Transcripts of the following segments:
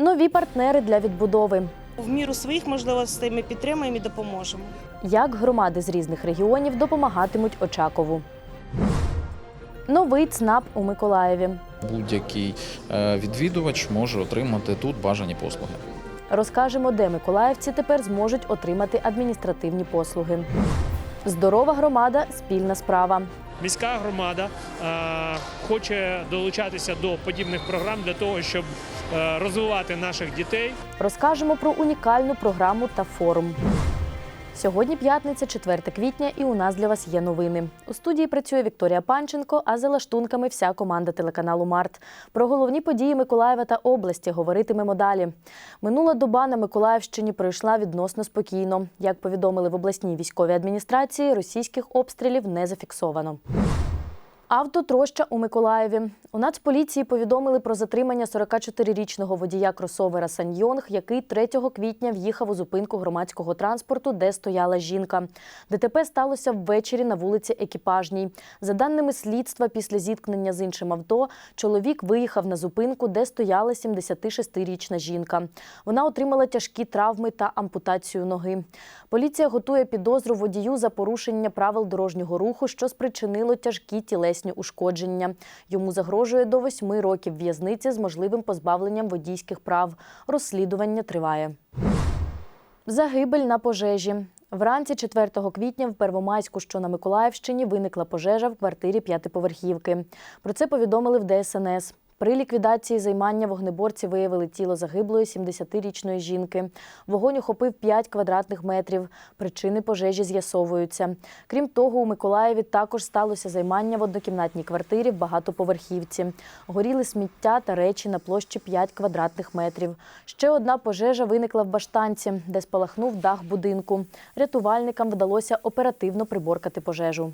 Нові партнери для відбудови. В міру своїх можливостей ми підтримуємо і допоможемо. Як громади з різних регіонів допомагатимуть Очакову. Новий ЦНАП у Миколаєві. Будь-який е, відвідувач може отримати тут бажані послуги. Розкажемо, де миколаївці тепер зможуть отримати адміністративні послуги. Здорова громада спільна справа. Міська громада е, хоче долучатися до подібних програм для того, щоб е, розвивати наших дітей. Розкажемо про унікальну програму та форум. Сьогодні п'ятниця, 4 квітня, і у нас для вас є новини. У студії працює Вікторія Панченко, а за лаштунками вся команда телеканалу Март. Про головні події Миколаєва та області говоритимемо далі. Минула доба на Миколаївщині пройшла відносно спокійно. Як повідомили в обласній військовій адміністрації, російських обстрілів не зафіксовано. Автотроща у Миколаєві. У Нацполіції повідомили про затримання 44-річного водія кросовера Саньйонг, який 3 квітня в'їхав у зупинку громадського транспорту, де стояла жінка. ДТП сталося ввечері на вулиці Екіпажній. За даними слідства, після зіткнення з іншим авто, чоловік виїхав на зупинку, де стояла 76-річна жінка. Вона отримала тяжкі травми та ампутацію ноги. Поліція готує підозру водію за порушення правил дорожнього руху, що спричинило тяжкі тілесні ушкодження. Йому загрожує до восьми років в'язниці з можливим позбавленням водійських прав. Розслідування триває. Загибель на пожежі. Вранці 4 квітня в Первомайську, що на Миколаївщині, виникла пожежа в квартирі п'ятиповерхівки. Про це повідомили в ДСНС. При ліквідації займання вогнеборці виявили тіло загиблої 70-річної жінки. Вогонь охопив 5 квадратних метрів. Причини пожежі з'ясовуються. Крім того, у Миколаєві також сталося займання в однокімнатній квартирі в багатоповерхівці. Горіли сміття та речі на площі 5 квадратних метрів. Ще одна пожежа виникла в Баштанці, де спалахнув дах будинку. Рятувальникам вдалося оперативно приборкати пожежу.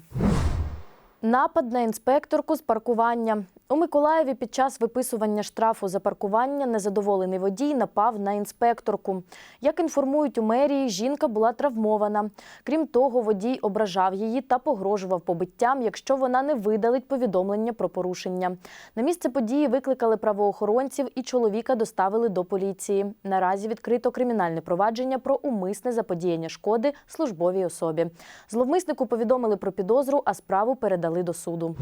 Напад на інспекторку з паркування. У Миколаєві під час виписування штрафу за паркування незадоволений водій напав на інспекторку. Як інформують у мерії, жінка була травмована. Крім того, водій ображав її та погрожував побиттям, якщо вона не видалить повідомлення про порушення. На місце події викликали правоохоронців і чоловіка доставили до поліції. Наразі відкрито кримінальне провадження про умисне заподіяння шкоди службовій особі. Зловмиснику повідомили про підозру, а справу передали до суду.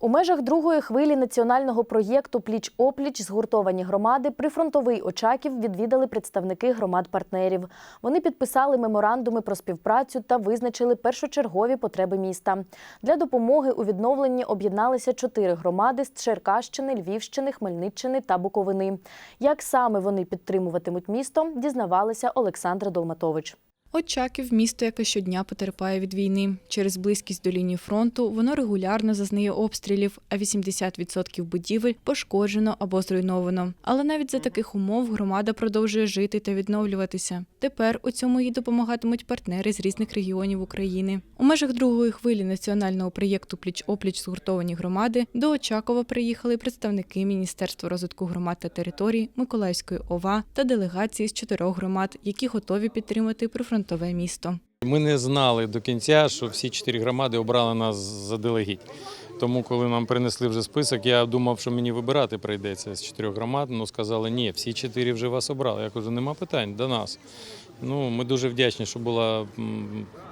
У межах другої хвилі національного проєкту Пліч опліч згуртовані громади прифронтовий Очаків відвідали представники громад-партнерів. Вони підписали меморандуми про співпрацю та визначили першочергові потреби міста. Для допомоги у відновленні об'єдналися чотири громади з Черкащини, Львівщини, Хмельниччини та Буковини. Як саме вони підтримуватимуть місто, дізнавалася Олександра Долматович. Очаків місто, яке щодня потерпає від війни. Через близькість до лінії фронту воно регулярно зазнає обстрілів, а 80% будівель пошкоджено або зруйновано. Але навіть за таких умов громада продовжує жити та відновлюватися. Тепер у цьому їй допомагатимуть партнери з різних регіонів України. У межах другої хвилі національного проєкту Пліч опліч згуртовані громади до Очакова приїхали представники Міністерства розвитку громад та територій, Миколаївської ОВА та делегації з чотирьох громад, які готові підтримати прифронтове місто. Ми не знали до кінця, що всі чотири громади обрали нас заделегідь. Тому, коли нам принесли вже список, я думав, що мені вибирати прийдеться з чотирьох громад. Ну сказали, ні, всі чотири вже вас обрали. Я кажу, нема питань до нас. Ну, ми дуже вдячні, що була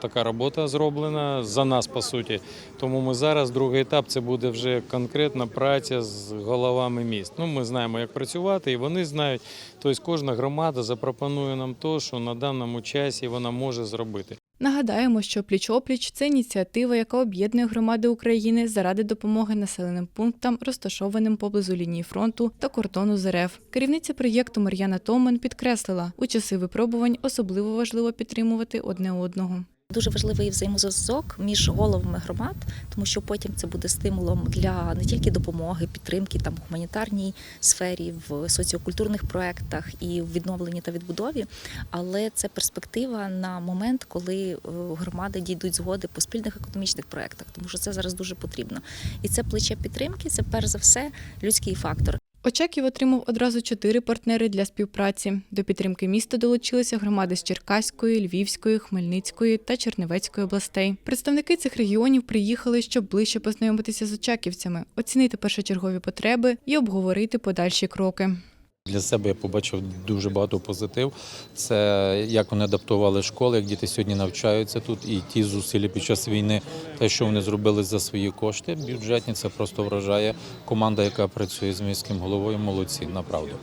така робота зроблена за нас, по суті. Тому ми зараз, другий етап, це буде вже конкретна праця з головами міст. Ну, ми знаємо, як працювати, і вони знають. Тобто кожна громада запропонує нам те, що на даному часі вона може зробити. Нагадаємо, що пліч-опліч це ініціатива, яка об'єднує громади України заради допомоги населеним пунктам, розташованим поблизу лінії фронту та кордону з РФ. Керівниця проєкту Мар'яна Томен підкреслила, у часи випробувань особливо важливо підтримувати одне одного. Дуже важливий взаємозв'язок між головами громад, тому що потім це буде стимулом для не тільки допомоги, підтримки там в гуманітарній сфері, в соціокультурних проєктах і в відновленні та відбудові. Але це перспектива на момент, коли е, громади дійдуть згоди по спільних економічних проєктах, тому що це зараз дуже потрібно. І це плече підтримки, це перш за все людський фактор. Очаків отримав одразу чотири партнери для співпраці. До підтримки міста долучилися громади з Черкаської, Львівської, Хмельницької та Чернівецької областей. Представники цих регіонів приїхали, щоб ближче познайомитися з очаківцями, оцінити першочергові потреби і обговорити подальші кроки. Для себе я побачив дуже багато позитив. Це як вони адаптували школи, як діти сьогодні навчаються тут, і ті зусилля під час війни, те, що вони зробили за свої кошти, бюджетні, це просто вражає. Команда, яка працює з міським головою, молодці, направду.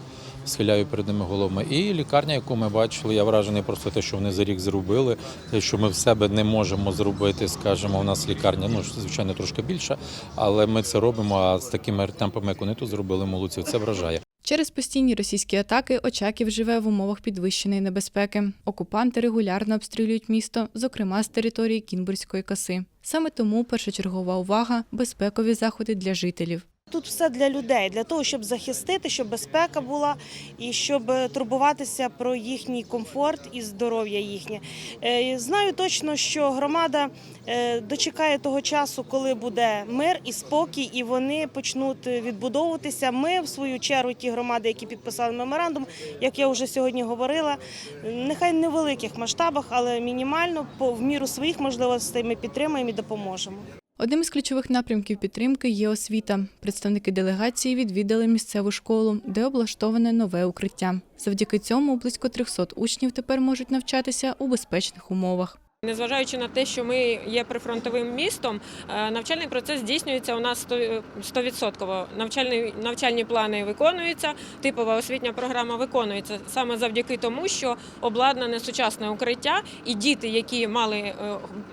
Схиляю перед ними головами. І лікарня, яку ми бачили, я вражений просто те, що вони за рік зробили, те, що ми в себе не можемо зробити. Скажімо, у нас лікарня, ну звичайно, трошки більша, але ми це робимо. А з такими темпами, як вони тут зробили, молодці, це вражає. Через постійні російські атаки Очаків живе в умовах підвищеної небезпеки. Окупанти регулярно обстрілюють місто, зокрема з території Кінбурзької коси. Саме тому першочергова увага безпекові заходи для жителів. Тут все для людей, для того, щоб захистити, щоб безпека була і щоб е, турбуватися про їхній комфорт і здоров'я їхнє. Е, Знаю точно, що громада е, дочекає того часу, коли буде мир і спокій, і вони почнуть відбудовуватися. Ми, в свою чергу, ті громади, які підписали меморандум, як я вже сьогодні говорила, нехай не в великих масштабах, але мінімально в міру своїх можливостей ми підтримаємо і допоможемо. Одним із ключових напрямків підтримки є освіта. Представники делегації відвідали місцеву школу, де облаштоване нове укриття. Завдяки цьому близько 300 учнів тепер можуть навчатися у безпечних умовах. Незважаючи на те, що ми є прифронтовим містом, е, навчальний процес здійснюється у нас 100 100%. Навчальні, навчальні плани виконуються, типова освітня програма виконується саме завдяки тому, що обладнане сучасне укриття, і діти, які мали, е,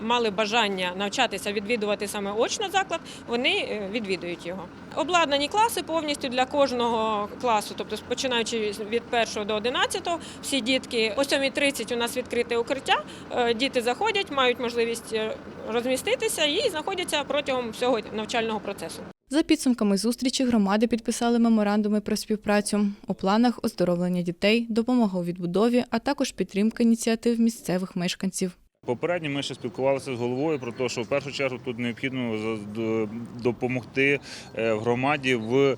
мали бажання навчатися, відвідувати саме очно заклад, вони е, відвідують його. Обладнані класи повністю для кожного класу, тобто починаючи від 1 до 11, всі дітки о 7.30 у нас відкрите укриття. Е, Діти заходять, мають можливість е, розміститися і знаходяться протягом всього навчального процесу. За підсумками зустрічі громади підписали меморандуми про співпрацю. У планах оздоровлення дітей, допомога у відбудові, а також підтримка ініціатив місцевих мешканців. Попередньо ми ще спілкувалися з головою про те, що в першу чергу тут необхідно допомогти е, громаді в,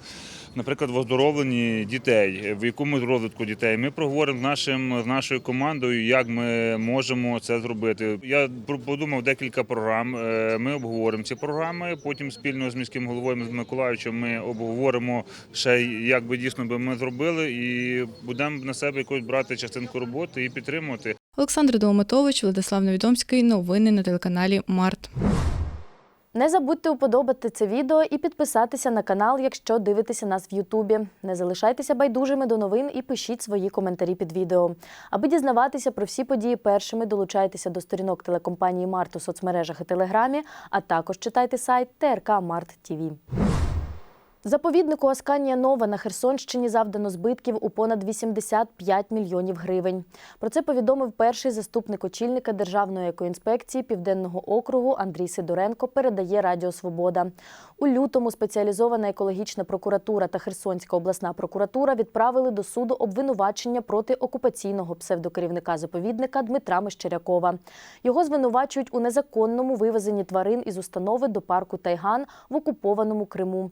наприклад, в оздоровленні дітей, в якомусь розвитку дітей. Ми проговоримо з нашим з нашою командою, як ми можемо це зробити. Я подумав декілька програм. е, Ми обговоримо ці програми. Потім спільно з міським головою з Миколаївичем ми обговоримо ще як би дійсно би ми зробили, і будемо на себе якось брати частинку роботи і підтримувати. Олександр Долматович, Владислав Невідомський. Новини на телеканалі Март. Не забудьте уподобати це відео і підписатися на канал, якщо дивитеся нас в Ютубі. Не залишайтеся байдужими до новин і пишіть свої коментарі під відео. Аби дізнаватися про всі події першими, долучайтеся до сторінок телекомпанії Март у соцмережах і Телеграмі, а також читайте сайт ТРК Март ТІВІ. Заповіднику Асканія Нова на Херсонщині завдано збитків у понад 85 мільйонів гривень. Про це повідомив перший заступник очільника Державної екоінспекції Південного округу Андрій Сидоренко. Передає Радіо Свобода. У лютому спеціалізована екологічна прокуратура та Херсонська обласна прокуратура відправили до суду обвинувачення проти окупаційного псевдокерівника заповідника Дмитра Мещерякова. Його звинувачують у незаконному вивезенні тварин із установи до парку Тайган в окупованому Криму.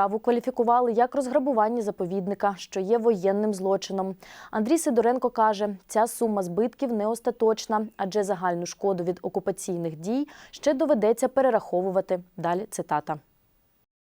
Справу кваліфікували як розграбування заповідника, що є воєнним злочином. Андрій Сидоренко каже, ця сума збитків не остаточна, адже загальну шкоду від окупаційних дій ще доведеться перераховувати. Далі цитата.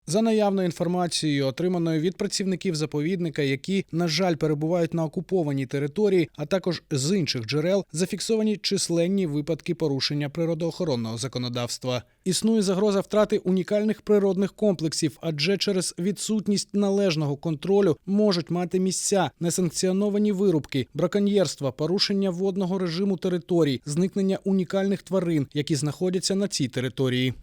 За наявною інформацією, отриманою від працівників заповідника, які, на жаль, перебувають на окупованій території, а також з інших джерел, зафіксовані численні випадки порушення природоохоронного законодавства. Існує загроза втрати унікальних природних комплексів, адже через відсутність належного контролю можуть мати місця несанкціоновані вирубки, браконьєрства, порушення водного режиму територій, зникнення унікальних тварин, які знаходяться на цій території.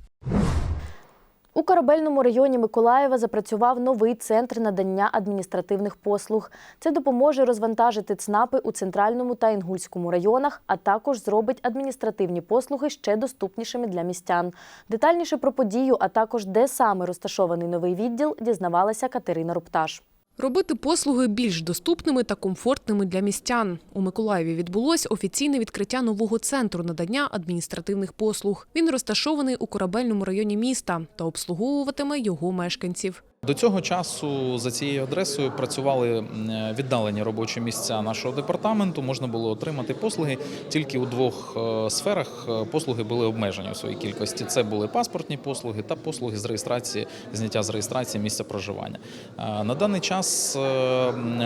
У корабельному районі Миколаєва запрацював новий центр надання адміністративних послуг. Це допоможе розвантажити ЦНАПи у центральному та інгульському районах, а також зробить адміністративні послуги ще доступнішими для містян. Детальніше про подію, а також де саме розташований новий відділ, дізнавалася Катерина Рупташ. Робити послуги більш доступними та комфортними для містян. У Миколаєві відбулось офіційне відкриття нового центру надання адміністративних послуг. Він розташований у корабельному районі міста та обслуговуватиме його мешканців. До цього часу за цією адресою працювали віддалені робочі місця нашого департаменту. Можна було отримати послуги тільки у двох е, сферах. Е, Послуги були обмежені у своїй кількості. Це були паспортні послуги та послуги з реєстрації, зняття з реєстрації місця проживання. Е, На даний час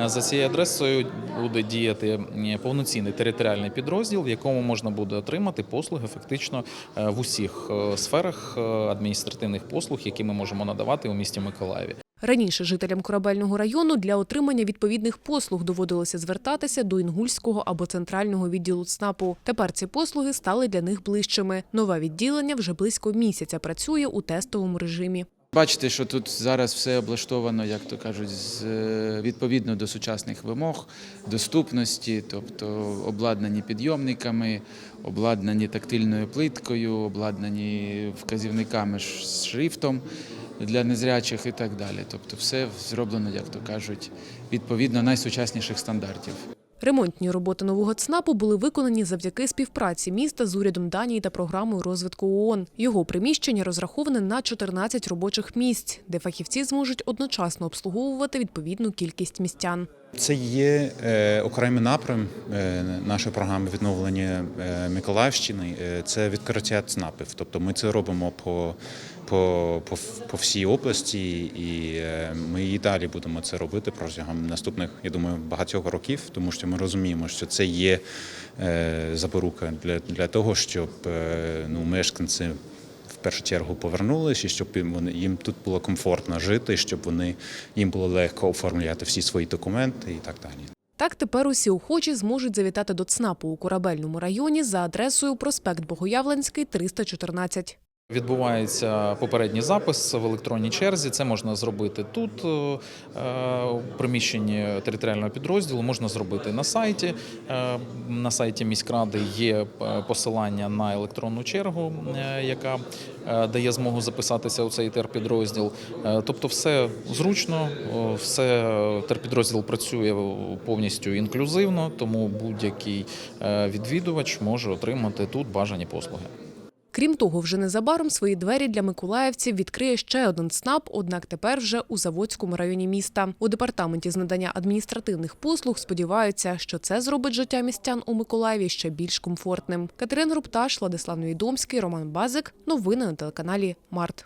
за цією адресою буде діяти повноцінний територіальний підрозділ, в якому можна буде отримати послуги фактично в усіх сферах адміністративних послуг, які ми можемо надавати у місті Миколаєві. Раніше жителям корабельного району для отримання відповідних послуг доводилося звертатися до Інгульського або центрального відділу ЦНАПу. Тепер ці послуги стали для них ближчими. Нове відділення вже близько місяця працює у тестовому режимі. Бачите, що тут зараз все облаштовано, як то кажуть, з, е, відповідно до сучасних вимог, доступності, тобто обладнані підйомниками, обладнані тактильною плиткою, обладнані вказівниками з шрифтом для незрячих і так далі. Тобто, все зроблено, як то кажуть, відповідно найсучасніших стандартів. Ремонтні роботи нового ЦНАПу були виконані завдяки співпраці міста з урядом Данії та програмою розвитку ООН. Його приміщення розраховане на 14 робочих місць, де фахівці зможуть одночасно обслуговувати відповідну кількість містян. Це є е, окремий напрям е, нашої програми відновлення е, Миколаївщини. Е, це відкриття ЦНАПів. Тобто ми це робимо по, по, по, по всій області, і е, ми і далі будемо це робити протягом наступних, я думаю, багатьох років, тому що ми розуміємо, що це є е, запорука для, для того, щоб е, ну, мешканці. В першу чергу повернулися, і щоб вони їм тут було комфортно жити, щоб вони їм було легко оформляти всі свої документи і так далі. Так тепер усі охочі зможуть завітати до ЦНАПу у корабельному районі за адресою проспект Богоявленський, 314. Відбувається попередній запис в електронній черзі. Це можна зробити тут, е, у приміщенні територіального підрозділу, можна зробити на сайті. Е, На сайті міськради є е, посилання на електронну чергу, яка дає змогу записатися у цей терпідрозділ. Тобто, все зручно, все терпідрозділ працює повністю інклюзивно, тому будь-який відвідувач може отримати тут бажані послуги. Крім того, вже незабаром свої двері для миколаївців відкриє ще один ЦНАП, однак тепер вже у Заводському районі міста. У департаменті з надання адміністративних послуг сподіваються, що це зробить життя містян у Миколаєві ще більш комфортним. Катерина Рупташ, Владислав Невідомський, Роман Базик. Новини на телеканалі Март.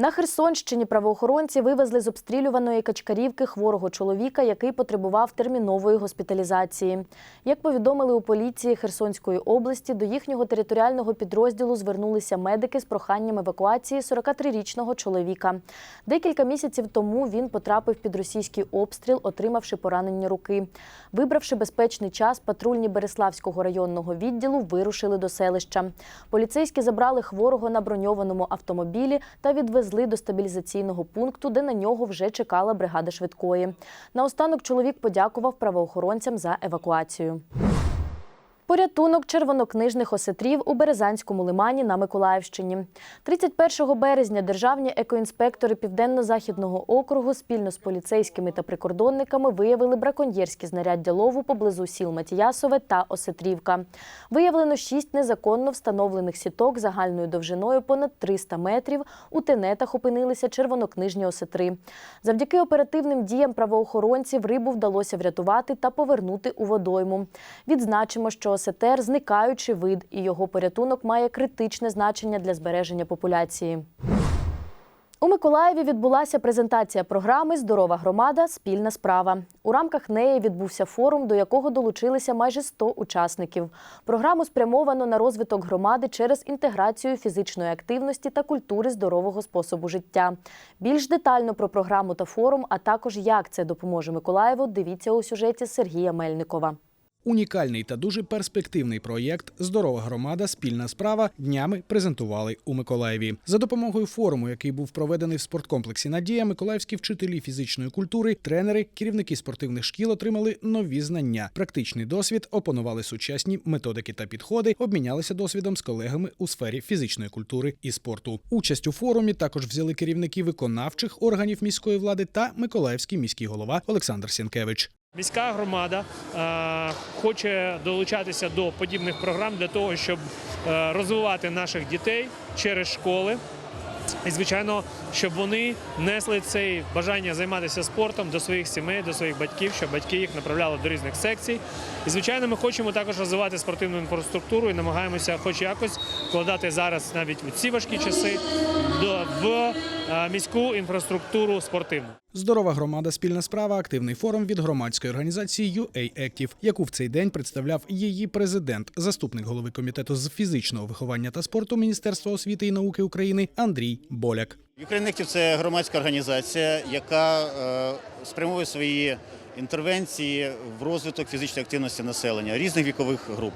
На Херсонщині правоохоронці вивезли з обстрілюваної Качкарівки хворого чоловіка, який потребував термінової госпіталізації. Як повідомили у поліції Херсонської області, до їхнього територіального підрозділу звернулися медики з проханням евакуації 43-річного чоловіка. Декілька місяців тому він потрапив під російський обстріл, отримавши поранення руки. Вибравши безпечний час, патрульні Береславського районного відділу вирушили до селища. Поліцейські забрали хворого на броньованому автомобілі та відвезли до стабілізаційного пункту, де на нього вже чекала бригада швидкої. Наостанок чоловік подякував правоохоронцям за евакуацію. Порятунок червонокнижних осетрів у Березанському лимані на Миколаївщині. 31 березня державні екоінспектори Південно-Західного округу спільно з поліцейськими та прикордонниками виявили браконьєрські знаряддя лову поблизу сіл Матіясове та Осетрівка. Виявлено шість незаконно встановлених сіток загальною довжиною понад 300 метрів. У тенетах опинилися червонокнижні осетри. Завдяки оперативним діям правоохоронців рибу вдалося врятувати та повернути у водойму. Відзначимо, що осетер – зникаючий вид, і його порятунок має критичне значення для збереження популяції. У Миколаєві відбулася презентація програми Здорова громада спільна справа. У рамках неї відбувся форум, до якого долучилися майже 100 учасників. Програму спрямовано на розвиток громади через інтеграцію фізичної активності та культури здорового способу життя. Більш детально про програму та форум, а також як це допоможе Миколаєву, дивіться у сюжеті Сергія Мельникова. Унікальний та дуже перспективний проєкт Здорова громада спільна справа днями презентували у Миколаєві. За допомогою форуму, який був проведений в спорткомплексі Надія, миколаївські вчителі фізичної культури, тренери, керівники спортивних шкіл отримали нові знання, практичний досвід, опанували сучасні методики та підходи, обмінялися досвідом з колегами у сфері фізичної культури і спорту. Участь у форумі також взяли керівники виконавчих органів міської влади та Миколаївський міський голова Олександр Сінкевич. Міська громада е, хоче долучатися до подібних програм для того, щоб е, розвивати наших дітей через школи І звичайно, щоб вони несли це бажання займатися спортом до своїх сімей, до своїх батьків, щоб батьки їх направляли до різних секцій. І звичайно, ми хочемо також розвивати спортивну інфраструктуру і намагаємося, хоч якось, вкладати зараз навіть у ці важкі часи в міську інфраструктуру спортивну. Здорова громада спільна справа активний форум від громадської організації UA Active, яку в цей день представляв її президент, заступник голови комітету з фізичного виховання та спорту Міністерства освіти і науки України Андрій Боляк. Active це громадська організація, яка спрямує спрямовує свої інтервенції в розвиток фізичної активності населення різних вікових груп.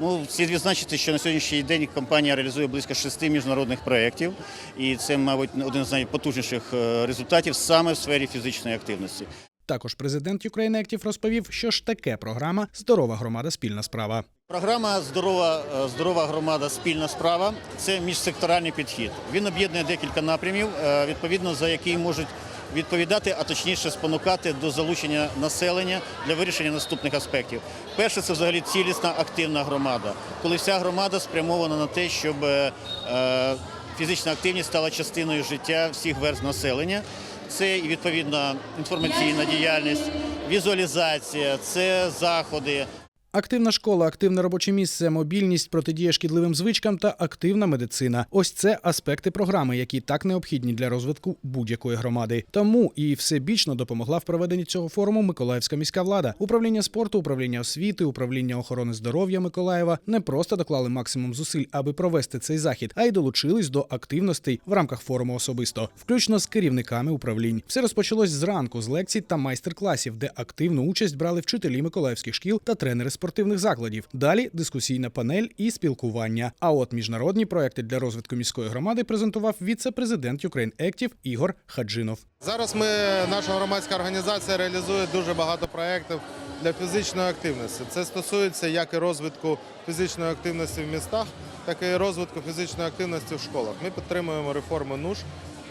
Ну, слід відзначити, що на сьогоднішній день компанія реалізує близько шести міжнародних проєктів, і це, мабуть, один з найпотужніших е, результатів саме в сфері фізичної активності. Також президент Ukraine Active розповів, що ж таке програма Здорова громада спільна справа. Програма Здорова, е, здорова громада спільна справа це міжсекторальний підхід. Він об'єднує декілька напрямів, е, відповідно за які можуть відповідати, а точніше спонукати до залучення населення для вирішення наступних аспектів. Перше це взагалі цілісна активна громада, коли вся громада спрямована на те, щоб е, е, фізична активність стала частиною життя всіх верств населення. Це і відповідна інформаційна діяльність, візуалізація, це заходи, Активна школа, активне робоче місце, мобільність, протидія шкідливим звичкам та активна медицина. Ось це аспекти програми, які так необхідні для розвитку будь-якої громади. Тому і всебічно допомогла в проведенні цього форуму Миколаївська міська влада, управління спорту, управління освіти, управління охорони здоров'я Миколаєва не просто доклали максимум зусиль, аби провести цей захід, а й долучились до активностей в рамках форуму особисто, включно з керівниками управлінь. Все розпочалось зранку з лекцій та майстер-класів, де активну участь брали вчителі миколаївських шкіл та тренери спортивних закладів. Далі дискусійна панель і спілкування. А от міжнародні проекти для розвитку міської громади презентував віце-президент Ukraine Active Ігор Хаджинов. Зараз ми, наша громадська організація реалізує дуже багато проєктів для фізичної активності. Це стосується як і розвитку фізичної активності в містах, так і розвитку фізичної активності в школах. Ми підтримуємо реформи НУШ.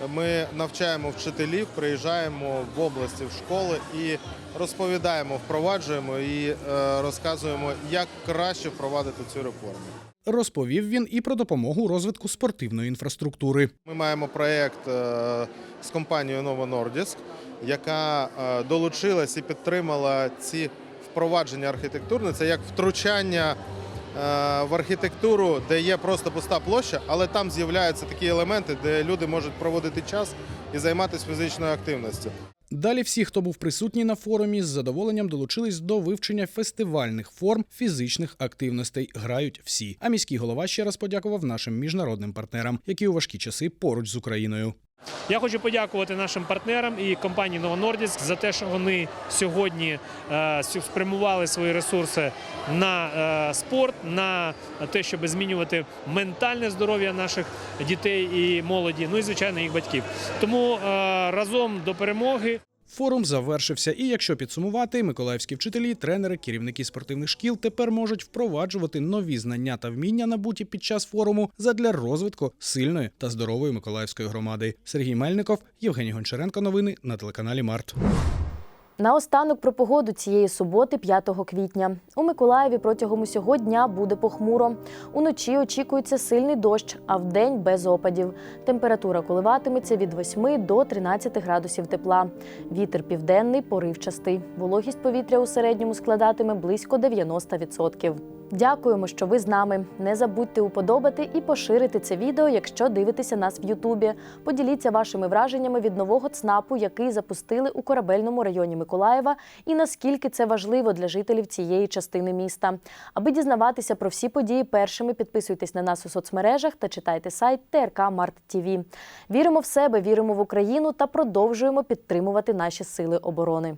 Ми навчаємо вчителів, приїжджаємо в області в школи і розповідаємо, впроваджуємо і е, розказуємо, як краще впровадити цю реформу. Розповів він і про допомогу розвитку спортивної інфраструктури. Ми маємо проєкт е, з компанією Novo Nordisk, яка е, долучилась і підтримала ці впровадження архітектурне. Це як втручання в архітектуру, де є просто пуста площа, але там з'являються такі елементи, де люди можуть проводити час і займатися фізичною активністю. Далі всі, хто був присутній на форумі, з задоволенням долучились до вивчення фестивальних форм фізичних активностей. Грають всі. А міський голова ще раз подякував нашим міжнародним партнерам, які у важкі часи поруч з Україною. Я хочу подякувати нашим партнерам і компанії Новонордіс за те, що вони сьогодні е, спрямували свої ресурси на е, спорт, на те, щоб змінювати ментальне здоров'я наших дітей і молоді, ну і звичайно їх батьків. Тому е, разом до перемоги. Форум завершився, і якщо підсумувати, миколаївські вчителі, тренери, керівники спортивних шкіл тепер можуть впроваджувати нові знання та вміння, набуті під час форуму, задля розвитку сильної та здорової миколаївської громади. Сергій Мельников, Євгеній Гончаренко. Новини на телеканалі Март. Наостанок про погоду цієї суботи, 5 квітня. У Миколаєві протягом усього дня буде похмуро. Уночі очікується сильний дощ, а вдень без опадів. Температура коливатиметься від 8 до 13 градусів тепла. Вітер південний, поривчастий. Вологість повітря у середньому складатиме близько 90%. Дякуємо, що ви з нами. Не забудьте уподобати і поширити це відео, якщо дивитеся нас в Ютубі. Поділіться вашими враженнями від нового ЦНАПу, який запустили у корабельному районі Миколаєва, і наскільки це важливо для жителів цієї частини міста. Аби дізнаватися про всі події першими, підписуйтесь на нас у соцмережах та читайте сайт ТРК Март ТІВІ. Віримо в себе, віримо в Україну та продовжуємо підтримувати наші сили оборони.